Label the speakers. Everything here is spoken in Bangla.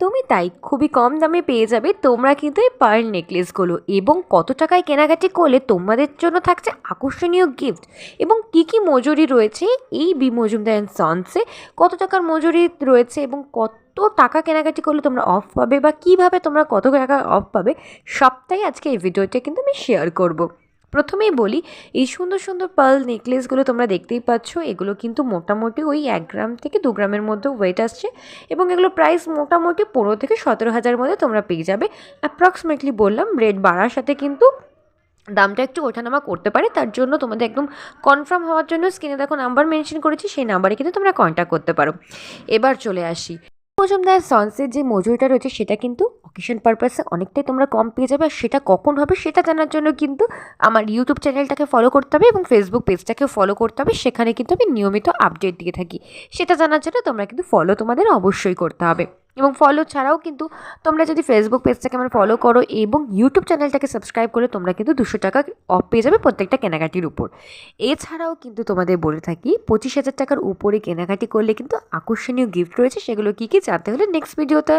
Speaker 1: একদমই তাই। খুবই কম দামে পেয়ে যাবে তোমরা কিন্তু এই পার্ল নেকলেসগুলো এবং কত টাকায় কেনাকাটি করলে তোমাদের জন্য থাকছে আকর্ষণীয় গিফট এবং কি কি মজুরি রয়েছে এই বি মজুমদার অ্যান্ড সন্সে, কত টাকার মজুরি রয়েছে এবং কত তো টাকা কেনাকাটি করলে তোমরা অফ পাবে বা কীভাবে তোমরা কত টাকা অফ পাবে সবটাই আজকে এই ভিডিওটা কিন্তু আমি শেয়ার করব। প্রথমেই বলি, এই সুন্দর সুন্দর পার্ল নেকলেসগুলো তোমরা দেখতেই পাচ্ছ, এগুলো কিন্তু মোটামুটি ওই এক গ্রাম থেকে দু গ্রামের মধ্যে ওয়েট আসছে এবং এগুলো প্রাইস মোটামুটি পনেরো থেকে সতেরো হাজার মধ্যে তোমরা পেয়ে যাবে। অ্যাপ্রক্সিমেটলি বললাম রেট বাড়ার সাথে কিন্তু দামটা একটু ওঠানামা করতে পারে, তার জন্য তোমাদের একদম কনফার্ম হওয়ার জন্য স্ক্রিনে দেখো নাম্বার মেনশন করেছি, সেই নাম্বারে কিন্তু তোমরা কন্ট্যাক্ট করতে পারো। এবার চলে আসি। মজুমদার সন্সের যে মজুরিটা রয়েছে, সেটা কিন্তু অকেশন পারপাসে অনেকটাই তোমরা কম পেয়ে যাবে আর সেটা কখন হবে সেটা জানার জন্য কিন্তু আমার ইউটিউব চ্যানেলটাকে ফলো করতে হবে এবং ফেসবুক পেজটাকে ফলো করতে হবে। সেখানে কিন্তু আমি নিয়মিত আপডেট দিয়ে থাকি। সেটা জানার জন্য তোমরা কিন্তু ফলো তোমাদের অবশ্যই করতে হবে। এবং ফলো ছাড়াও কিন্তু তোমরা যদি ফেসবুক পেজটাকে আমার ফলো করো এবং ইউটিউব চ্যানেলটাকে সাবস্ক্রাইব করে তোমরা কিন্তু দুশো টাকা অফ পেয়ে যাবে প্রত্যেকটা কেনাকাটির উপর। এছাড়াও কিন্তু তোমাদের বলে থাকি, পঁচিশ হাজার টাকার উপরে কেনাকাটি করলে কিন্তু আকর্ষণীয় গিফট রয়েছে। সেগুলো কী কী জানতে হলে নেক্সট ভিডিওতে